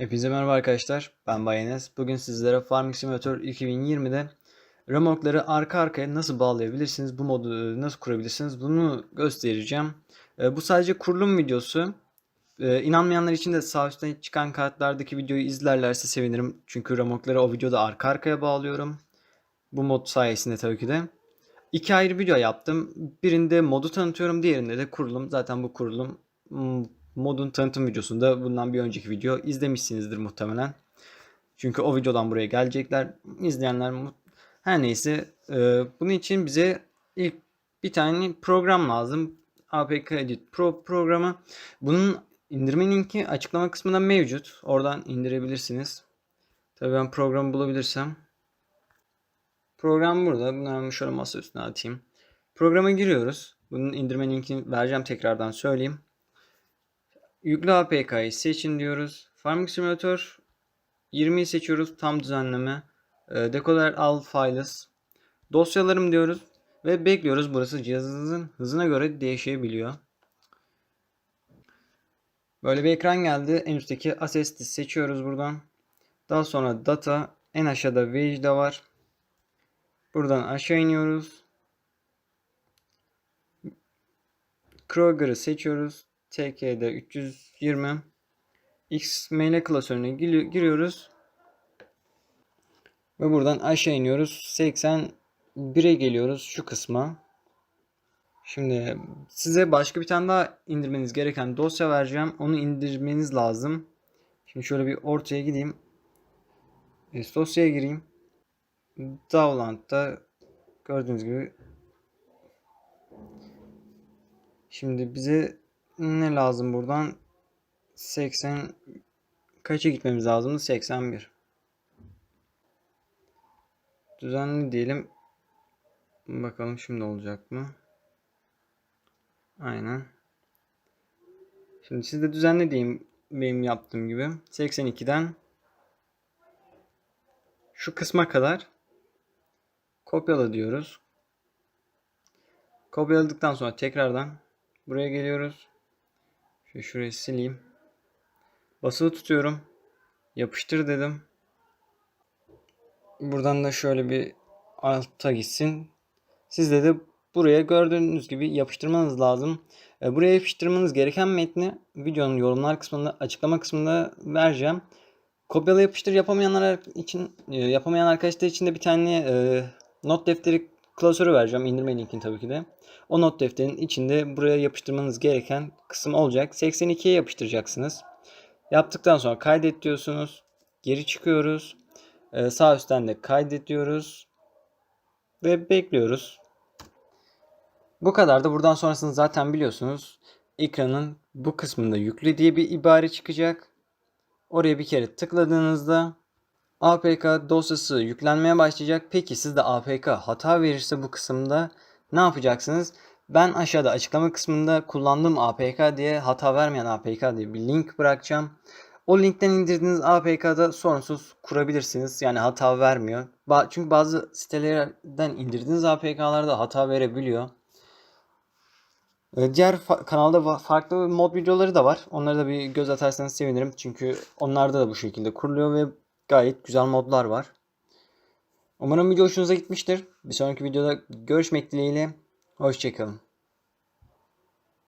Hepinize merhaba arkadaşlar. Ben Bay Enes. Bugün sizlere Farming Simulator 2020'de remorkları arka arkaya nasıl bağlayabilirsiniz, bu modu e, nasıl kurabilirsiniz bunu göstereceğim. E, Bu sadece kurulum videosu. E, İnanmayanlar için de sağ üstte çıkan kartlardaki videoyu izlerlerse sevinirim. Çünkü remorkları o videoda arka arkaya bağlıyorum. Bu mod sayesinde tabii ki de. İki ayrı video yaptım. Birinde modu tanıtıyorum, diğerinde de kurulum. Zaten bu kurulum modun tanıtım videosunda bundan bir önceki video izlemişsinizdir muhtemelen. Çünkü o videodan buraya gelecekler. İzleyenler her neyse e, bunun için bize ilk bir tane program lazım. APK Edit Pro programı. Bunun indirme linki açıklama kısmında mevcut. Oradan indirebilirsiniz. Tabii ben programı bulabilirsem. Program burada. Bunu hemen şöyle masa üstüne atayım. Programa giriyoruz. Bunun indirme linkini vereceğim tekrardan söyleyeyim. Yüklü APK'yı seçin diyoruz. Farming Simulator 20'yi seçiyoruz. Tam düzenleme. E, Decoder All Files. Dosyalarım diyoruz. Ve bekliyoruz. Burası cihazınızın hızına göre değişebiliyor. Böyle bir ekran geldi. En üstteki Access'i seçiyoruz buradan. Daha sonra Data. En aşağıda de var. Buradan aşağı iniyoruz. Kroger'ı seçiyoruz. TK'de 320. X mail klasörüne giri- giriyoruz. Ve buradan aşağı iniyoruz. 81'e geliyoruz şu kısma. Şimdi size başka bir tane daha indirmeniz gereken dosya vereceğim. Onu indirmeniz lazım. Şimdi şöyle bir ortaya gideyim. E, dosyaya gireyim. Download'da gördüğünüz gibi Şimdi bize ne lazım buradan? 80 kaça gitmemiz lazımdı? 81. Düzenli diyelim. Bakalım şimdi olacak mı? Aynen. Şimdi siz de düzenli diyeyim benim yaptığım gibi. 82'den şu kısma kadar kopyala diyoruz. Kopyaladıktan sonra tekrardan buraya geliyoruz. Şöyle şurayı sileyim. Basılı tutuyorum. Yapıştır dedim. Buradan da şöyle bir alta gitsin. Sizde de buraya gördüğünüz gibi yapıştırmanız lazım. E, Buraya yapıştırmanız gereken metni videonun yorumlar kısmında, açıklama kısmında vereceğim. Kopyala yapıştır yapamayanlar için, e, yapamayan arkadaşlar için de bir tane e, not defteri klasörü vereceğim. İndirme linkini tabii ki de. O not defterinin içinde buraya yapıştırmanız gereken kısım olacak. 82'ye yapıştıracaksınız. Yaptıktan sonra kaydet diyorsunuz. Geri çıkıyoruz. Ee, sağ üstten de kaydet diyoruz. Ve bekliyoruz. Bu kadar da buradan sonrasını zaten biliyorsunuz. Ekranın bu kısmında yüklü diye bir ibare çıkacak. Oraya bir kere tıkladığınızda APK dosyası yüklenmeye başlayacak. Peki sizde APK hata verirse bu kısımda ne yapacaksınız? Ben aşağıda açıklama kısmında kullandığım APK diye hata vermeyen APK diye bir link bırakacağım. O linkten indirdiğiniz APK'da sorunsuz kurabilirsiniz. Yani hata vermiyor. Çünkü bazı sitelerden indirdiğiniz APK'larda hata verebiliyor. Ee, Diğer fa- kanalda farklı mod videoları da var. Onları da bir göz atarsanız sevinirim. Çünkü onlarda da bu şekilde kuruluyor ve gayet güzel modlar var. Umarım video hoşunuza gitmiştir. Bir sonraki videoda görüşmek dileğiyle. Hoşçakalın.